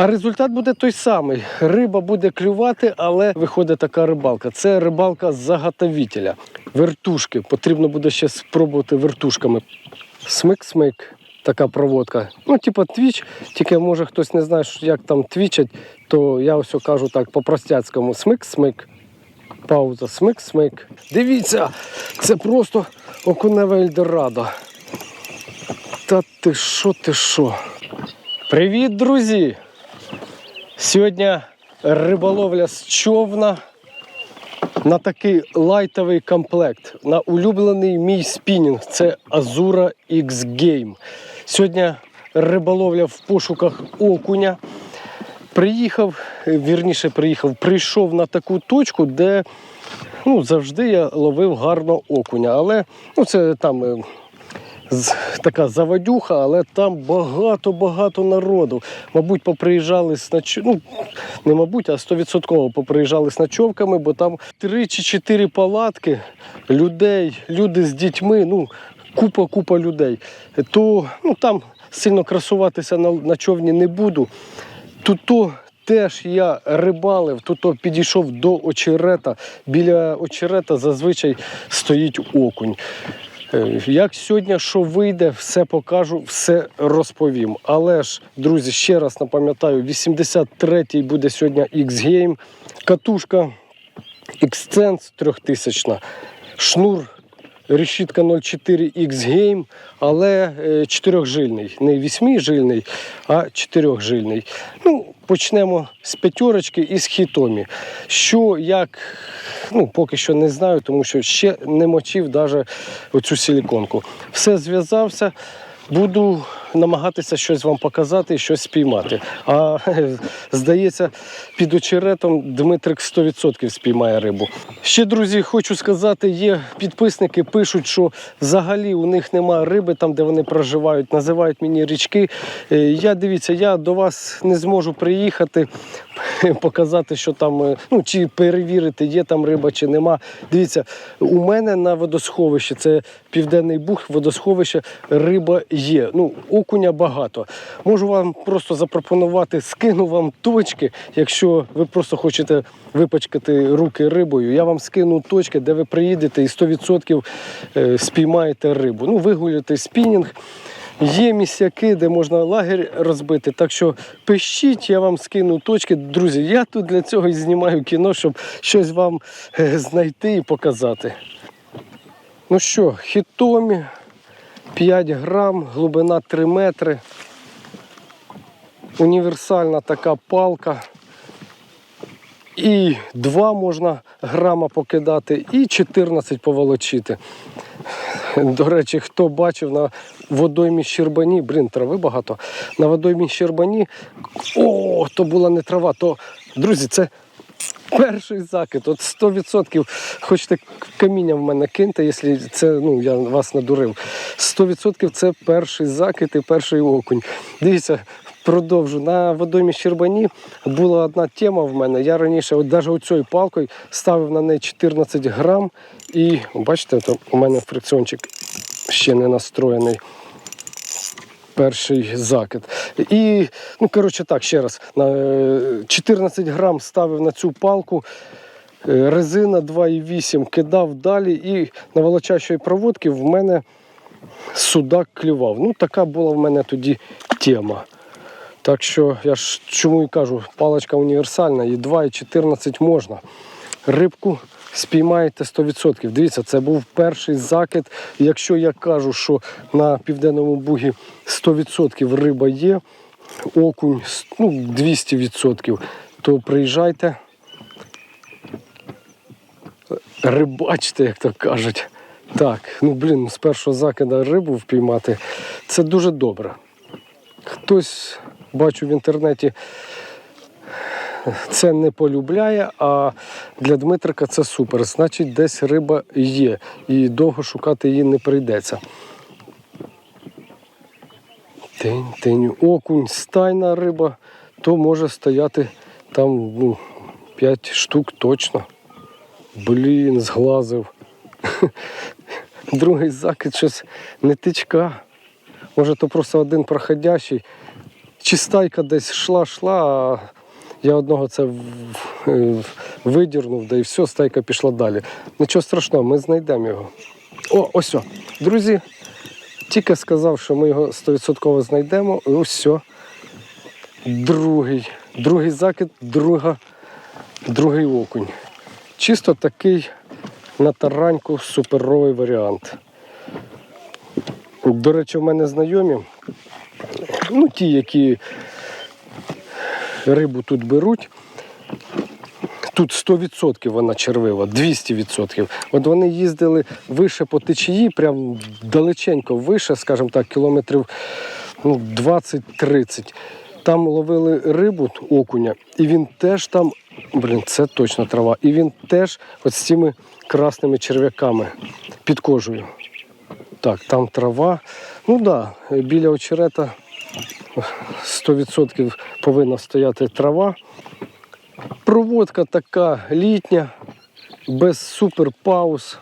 А результат буде той самий. Риба буде клювати, але виходить така рибалка. Це рибалка заготовителя. Вертушки. Потрібно буде ще спробувати вертушками. Смик-смик. Така проводка. Ну, типа твіч, тільки може хтось не знає, як там твічать, то я ось кажу так по-простяцькому: смик-смик. Пауза, смик-смик. Дивіться, це просто окуневе Ельдорадо. Та ти що, ти що? Привіт, друзі! Сьогодні риболовля з човна на такий лайтовий комплект. На улюблений мій спінінг. Це Azura X Game. Сьогодні риболовля в пошуках окуня. Приїхав, вірніше приїхав, прийшов на таку точку, де ну, завжди я ловив гарно окуня. Але ну, це там е, така заводюха, але там багато-багато народу. Мабуть, поприїжджали з ноч... ну, не мабуть, а стовідсотково поприїжджали з ночовками, бо там три чи чотири палатки людей, люди з дітьми, ну, купа-купа людей. То ну, там сильно красуватися на, на човні не буду. Тут то теж я рибалив, тут підійшов до очерета. Біля очерета зазвичай стоїть окунь. Е, Як сьогодні що вийде, все покажу, все розповім. Але ж, друзі, ще раз напам'ятаю, 83-й буде сьогодні X-Game, катушка Xsense 3000, шнур решітка 04 X-Game, але е, чотирьохжильний. Не вісьмижильний, а чотирьохжильний. Ну, почнемо з п'ятерочки і з хітомі. Що, як, ну, поки що не знаю, тому що ще не мочив навіть оцю силіконку. Все зв'язався. Буду намагатися щось вам показати щось спіймати. А здається, під очеретом Дмитрик 100% спіймає рибу. Ще, друзі, хочу сказати, є підписники, пишуть, що взагалі у них немає риби там, де вони проживають, називають мені річки. Е, Я дивіться, я до вас не зможу приїхати, показати, що там, е, ну чи перевірити, є там риба чи нема. Дивіться, у мене на водосховищі, це Південний Буг, водосховище, риба є. Ну, окуня багато. Можу вам просто запропонувати, скину вам точки, якщо ви просто хочете випачкати руки рибою. Я вам скину точки, де ви приїдете і 100% е, спіймаєте рибу. Ну, вигуляти спінінг. Є місцяки, де можна лагерь розбити. Так що пишіть, я вам скину точки. Друзі, я тут для цього і знімаю кіно, щоб щось вам е, знайти і показати. Ну що, хітомі 5 грам, глибина 3 метри. Універсальна така палка. І 2 можна грама покидати, і 14 поволочити. До речі, хто бачив на водоймі Щербані, блін, трави багато. На водоймі Щербані, о, то була не трава, то, друзі, це перший закид. От 100% хочете каміння в мене киньте, якщо це ну, я вас надурив. 100% це перший закид і перший окунь. Дивіться, продовжу. На водоймі Щербані була одна тема в мене. Я раніше, от навіть оцією палкою, ставив на неї 14 грам. І бачите, там у мене фрикціончик ще не настроєний. Перший закид. І, ну, коротше, так, ще раз, е, 14 грам ставив на цю палку, е, резина 2,8 кидав далі, і на волочачої проводки в мене судак клював. Ну, така була в мене тоді тема. Так що я ж чому і кажу, паличка універсальна, і 2, і 14 можна. Рибку спіймаєте 100%. Дивіться, це був перший закид. Якщо я кажу, що на південному бугі 100% риба є, окунь ну, 200%, то приїжджайте. Рибачте, як то кажуть. Так, ну блін, з першого закида рибу впіймати це дуже добре. Хтось бачу в інтернеті це не полюбляє, а для Дмитрика це супер. Значить, десь риба є, і довго шукати її не прийдеться. Тень, тень, окунь, стайна риба, то може стояти там ну, 5 штук точно. Блін, зглазив. Другий закид щось не тичка. Може, то просто один проходящий. Чи стайка десь йшла, йшла, а я одного це видірнув, да і все, стайка пішла далі. Нічого страшного, ми знайдемо його. О, ось. о. Друзі, тільки сказав, що ми його 100% знайдемо. І ось. Другий. Другий закид, друга, другий окунь. Чисто такий на тараньку суперовий варіант. До речі, в мене знайомі, ну ті, які рибу тут беруть, тут 100% вона червива, 200%. От вони їздили вище по течії, прям далеченько вище, скажімо так, кілометрів ну, 20-30. Там ловили рибу окуня, і він теж там, блін, це точно трава. І він теж от з цими красними черв'яками під кожею. Так, там трава. Ну так, да, біля очерета 100% повинна стояти трава. Проводка така літня, без суперпауз.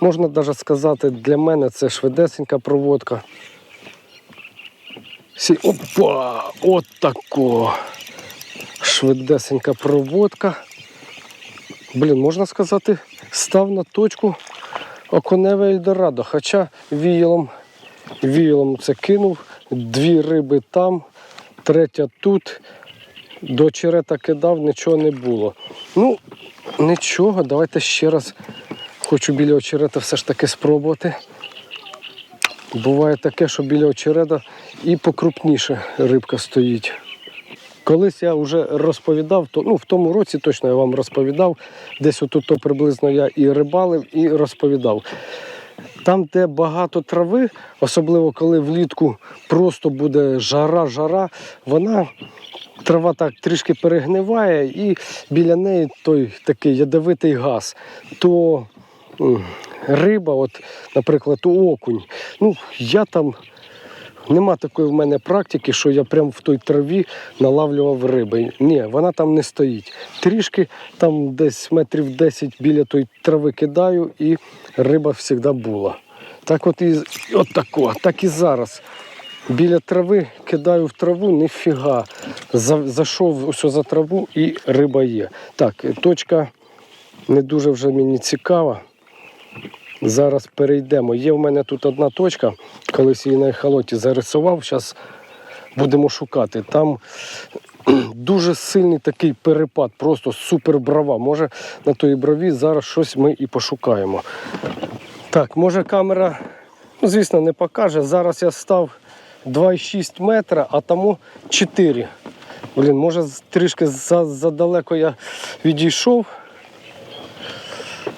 Можна навіть сказати, для мене це швидесенька проводка. Опа! От тако. Швидесенька проводка. Блін, можна сказати, став на точку оконеве Ельдорадо. Хоча віялом, віялом це кинув. Дві риби там, третя тут. До черета кидав, нічого не було. Ну, нічого, давайте ще раз хочу біля очерета все ж таки спробувати. Буває таке, що біля очерета і покрупніше рибка стоїть. Колись я вже розповідав, то, ну в тому році точно я вам розповідав, десь отут приблизно я і рибалив, і розповідав. Там, де багато трави, особливо коли влітку просто буде жара-жара, вона трава так трішки перегниває, і біля неї той такий ядовитий газ. То риба, от, наприклад, окунь. Ну, я там Нема такої в мене практики, що я прям в той траві налавлював риби. Ні, вона там не стоїть. Трішки там десь метрів 10 біля тої трави кидаю, і риба завжди була. Так от і от тако, так і зараз. Біля трави кидаю в траву, ніфіга. За, зайшов ось за траву і риба є. Так, точка не дуже вже мені цікава. Зараз перейдемо. Є в мене тут одна точка, колись її на ехолоті зарисував. Зараз будемо шукати. Там дуже сильний такий перепад, просто супер брава. Може на тої брові зараз щось ми і пошукаємо. Так, може камера, ну, звісно, не покаже. Зараз я став 2,6 метра, а тому 4. Блін, може трішки задалеко я відійшов.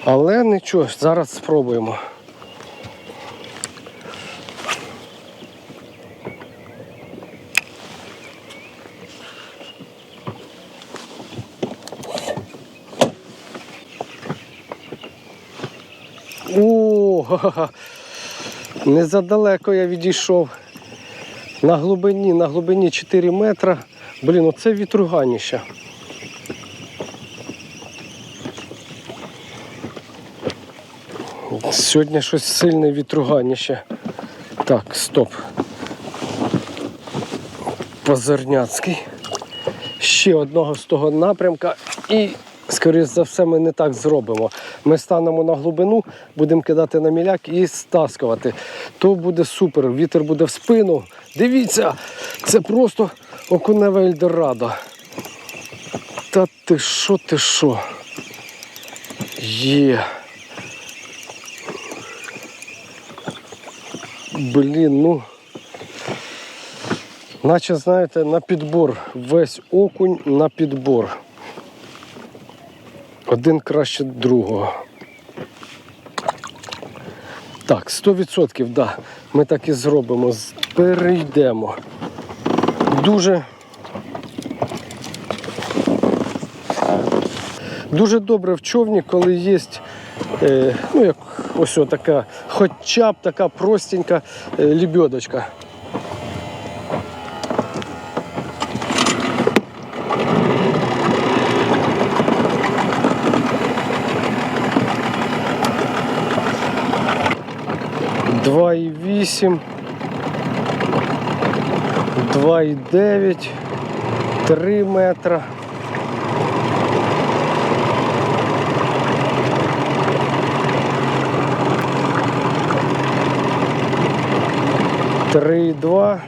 Але нічого, зараз спробуємо. О, не задалеко я відійшов. На глибині, на глибині 4 метра. Блін, оце вітруганіще. Сьогодні щось сильне вітруганіще. Так, стоп. Позерняцький. Ще одного з того напрямка. І, скоріш за все, ми не так зробимо. Ми станемо на глибину, будемо кидати на міляк і стаскувати. То буде супер. Вітер буде в спину. Дивіться, це просто окуневе Ельдорадо. Та ти що, ти що? Є. Блін, ну. Наче, знаєте, на підбор. Весь окунь на підбор. Один краще другого. Так, 100%, да. Ми так і зробимо. Перейдемо. Дуже. Дуже добре в човні, коли є, е, ну як ось така, хоча б така простенька е, лебедочка. Два і вісім. 2,9, 3 метра. Три, два.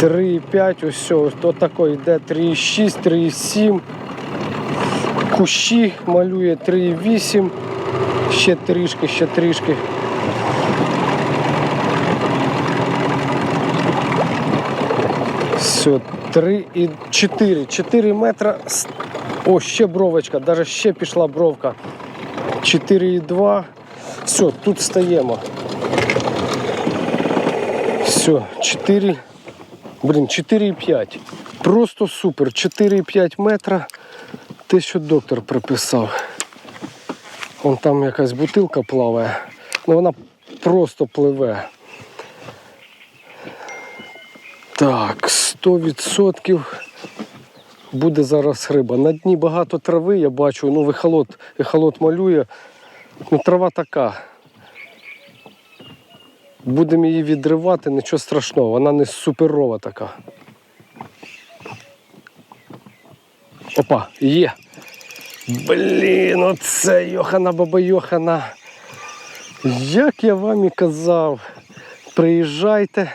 Три, п'ять, ось все, ось то тако йде 3,6, 3,7. Кущі малює 3,8. Ще трішки, ще трішки. Все, 3 і 4. 4 метра. О, ще бровочка, навіть ще пішла бровка. 4,2. Все, тут стаємо. Все, 4. Блін, 4,5. Просто супер. 4,5 метра. Те, що доктор приписав. Вон там якась бутилка плаває. Ну вона просто пливе. Так, 100% буде зараз риба. На дні багато трави, я бачу, ну ехолот, ехолот малює. Ну, трава така. Будемо її відривати, нічого страшного, вона не суперова така. Опа, є. Блін, оце Йохана баба Йохана. Як я вам і казав, приїжджайте,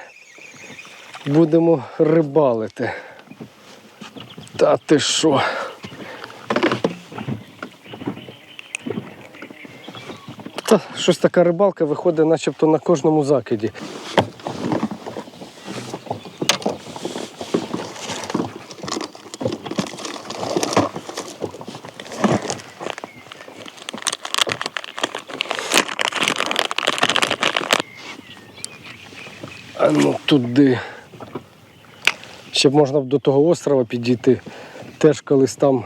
будемо рибалити. Та ти що? Та щось така рибалка виходить начебто на кожному закиді. Туди. Щоб можна до того острова підійти. Теж колись там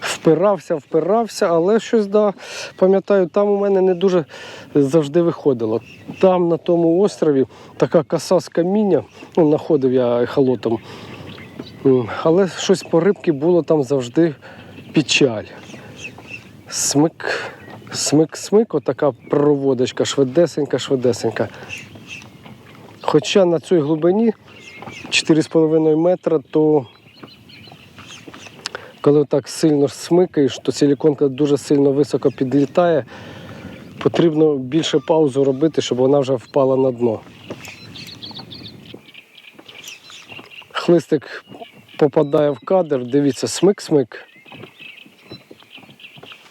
впирався, впирався, але щось да, пам'ятаю, там у мене не дуже завжди виходило. Там на тому острові така коса з каміння, ну, знаходив я ехолотом. Але щось по рибки було там завжди печаль. Смик, смик, смик, отака проводочка, швидесенька, швидесенька. Хоча на цій глибині 4,5 метра, то коли так сильно смикаєш, то силіконка дуже сильно високо підлітає. Потрібно більше паузу робити, щоб вона вже впала на дно. Хлистик попадає в кадр, дивіться, смик-смик.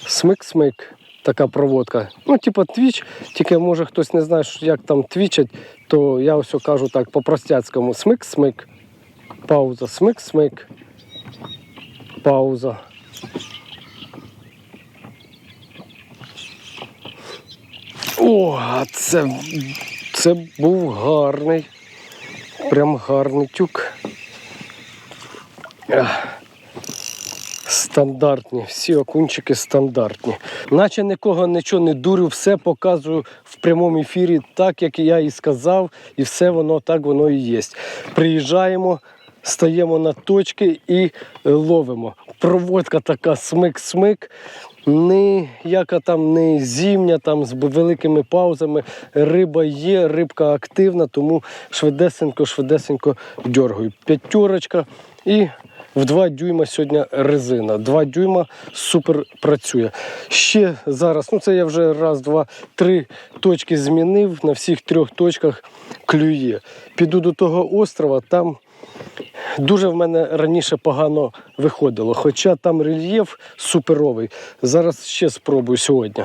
Смик-смик. Така проводка. Ну, типу твіч, тільки може хтось не знає, як там твічать, то я ось кажу так по-простяцькому. Смик-смик. Пауза, смик-смик. Пауза. О, це, це був гарний. Прям гарний тюк. Ах. Стандартні, всі окунчики стандартні. Наче нікого нічого не дурю, все показую в прямому ефірі, так як я і сказав, і все воно так воно і є. Приїжджаємо, стаємо на точки і е, ловимо. Проводка така смик-смик. Ніяка там не зімня, там з великими паузами. Риба є, рибка активна, тому швидесенько, швидесенько дергаю. П'ятерочка і в 2 дюйма сьогодні резина. 2 дюйма супер працює. Ще зараз, ну це я вже раз, два, три точки змінив. На всіх трьох точках клює. Піду до того острова, там дуже в мене раніше погано виходило. Хоча там рельєф суперовий. Зараз ще спробую сьогодні.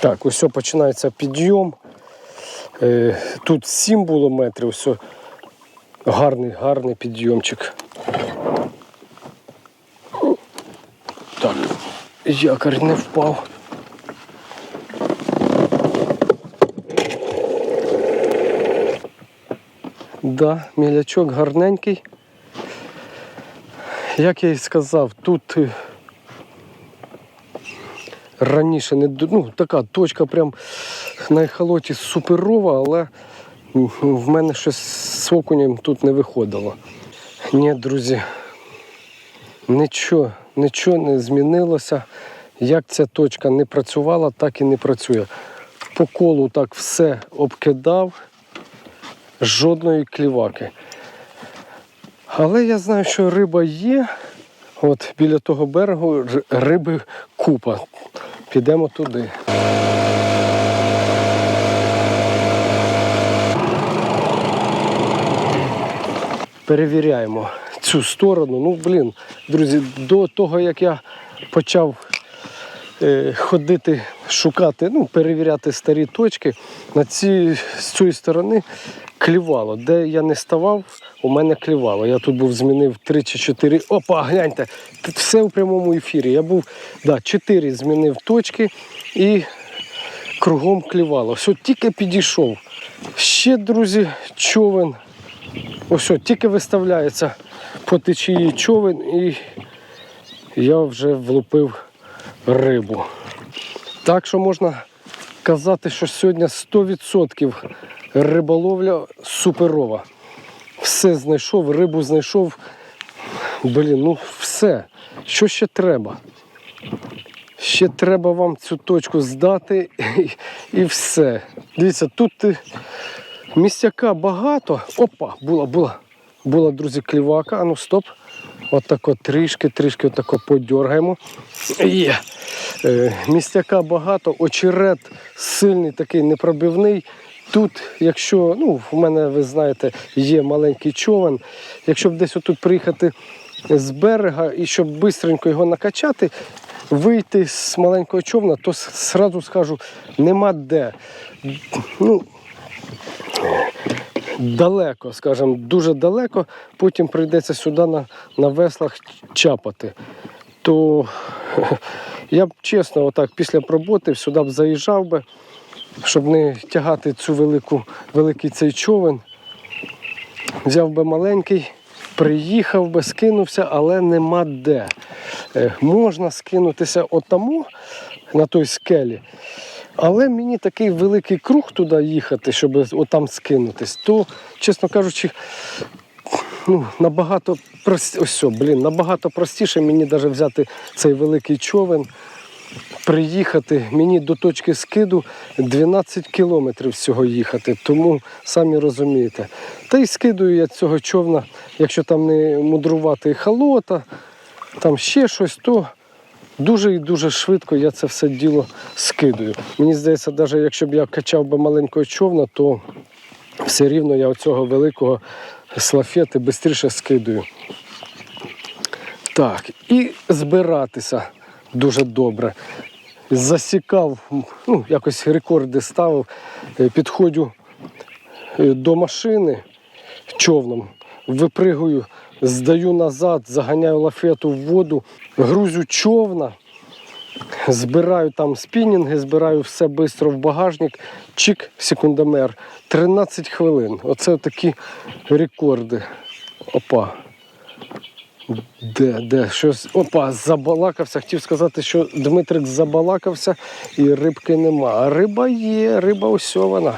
Так, ось починається підйом. Е, Тут 7 було метрів, все. Гарний, гарний підйомчик. Так, якорь не впав. Да, мілячок гарненький. Як я і сказав, тут е, раніше не ну, така точка прям на ехолоті суперова, але в мене щось з окунем тут не виходило. Ні, друзі, нічого, нічого не змінилося. Як ця точка не працювала, так і не працює. По колу так все обкидав, жодної кліваки. Але я знаю, що риба є. От біля того берегу риби купа. Підемо туди. Перевіряємо цю сторону. Ну, блін, друзі, до того як я почав е, ходити, шукати, ну, перевіряти старі точки, на ці, з цієї сторони клівало. Де я не ставав, у мене клівало. Я тут був змінив 3 чи 4. Опа, гляньте, все у прямому ефірі. Я був да, 4 змінив точки і кругом клівало. Все, тільки підійшов. Ще, друзі, човен. Ось, тільки виставляється по течії човен і я вже влупив рибу. Так що можна казати, що сьогодні 100% риболовля суперова. Все знайшов, рибу знайшов. Блін, ну все. Що ще треба? Ще треба вам цю точку здати і, і все. Дивіться, тут е, місцяка багато. Опа, була, була. Була, друзі, клівака. А ну стоп. Отако трішки, трішки отако подергаємо. Є. Е, містяка багато, очерет сильний, такий непробивний. Тут, якщо, ну, в мене, ви знаєте, є маленький човен. Якщо б десь отут приїхати з берега і щоб швидко його накачати, вийти з маленького човна, то сразу скажу, нема де. Ну, далеко, скажімо, дуже далеко, потім прийдеться сюди на, на веслах чапати. То я б чесно, отак після роботи сюди б заїжджав би, щоб не тягати цю велику, великий цей човен. Взяв би маленький, приїхав би, скинувся, але нема де. Е, Можна скинутися отаму на той скелі. Але мені такий великий круг туди їхати, щоб отам скинутись, то, чесно кажучи, ну, набагато прості... Ось, блін, набагато простіше мені навіть взяти цей великий човен, приїхати. Мені до точки скиду 12 кілометрів всього їхати, тому самі розумієте. Та й скидую я цього човна, якщо там не мудрувати халота, там ще щось, то дуже і дуже швидко я це все діло скидую. Мені здається, навіть якщо б я качав би маленького човна, то все рівно я оцього великого слафети швидше скидую. Так, і збиратися дуже добре. Засікав, ну, якось рекорди ставив, Е, підходжу е, до машини човном, випригую, здаю назад, заганяю лафету в воду, грузю човна, збираю там спінінги, збираю все швидко в багажник, чик, секундомер, 13 хвилин. Оце такі рекорди. Опа. Де, де? Щось. Опа, забалакався. Хотів сказати, що Дмитрик забалакався і рибки нема. А риба є, риба ось вона.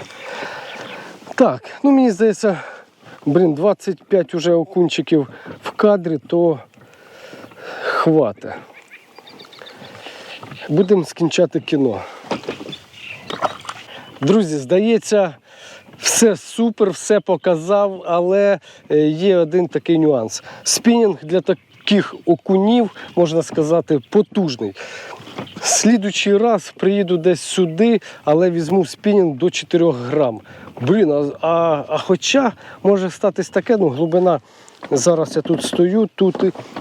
Так, ну мені здається, блін, 25 уже окунчиків в кадрі, то хвата. Будемо скінчати кіно. Друзі, здається, все супер, все показав, але е, є один такий нюанс. Спінінг для таких окунів, можна сказати, потужний. Слідучий раз приїду десь сюди, але візьму спінінг до 4 грам. Блін, а, а, а хоча може статись таке, ну, глибина. Зараз я тут стою, тут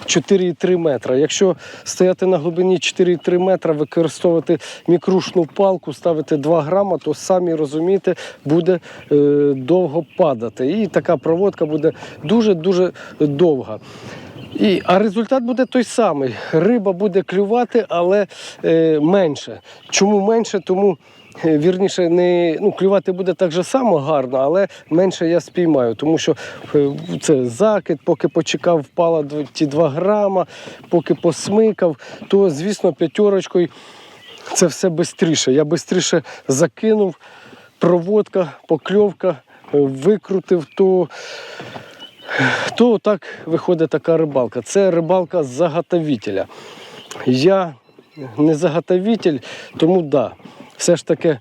4,3 метра. Якщо стояти на глибині 4,3 метра, використовувати мікрушну палку, ставити 2 грама, то самі розумієте, буде е, довго падати. І така проводка буде дуже-дуже довга. І, а результат буде той самий. Риба буде клювати, але е, менше. Чому менше? Тому вірніше, не ну, клювати буде так же само гарно, але менше я спіймаю. Тому що е, це закид, поки почекав, впала ті 2 грама, поки посмикав, то звісно п'ятерочкою це все швидше. Я швидше закинув, проводка, покльовка, е, викрутив, то То так виходить така рибалка. Це рибалка заготовителя. Я не заготовитель, тому да, все ж таки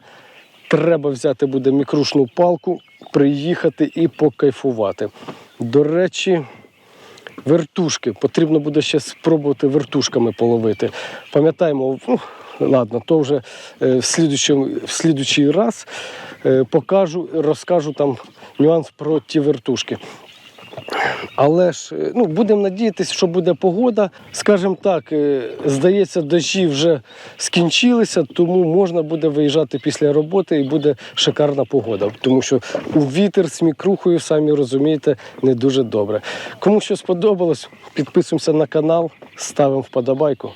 треба взяти буде мікрушну палку, приїхати і покайфувати. До речі, вертушки. Потрібно буде ще спробувати вертушками половити. Пам'ятаємо, ну, ладно, то вже е, в, слідучому, в слідучий раз е, покажу, розкажу там нюанс про ті вертушки. Але ж е, ну, будемо надіятися, що буде погода. Скажімо так, е, здається, дощі вже скінчилися, тому можна буде виїжджати після роботи і буде шикарна погода. Тому що у вітер з мікрухою, самі розумієте, не дуже добре. Кому що сподобалось, підписуємося на канал, ставимо вподобайку.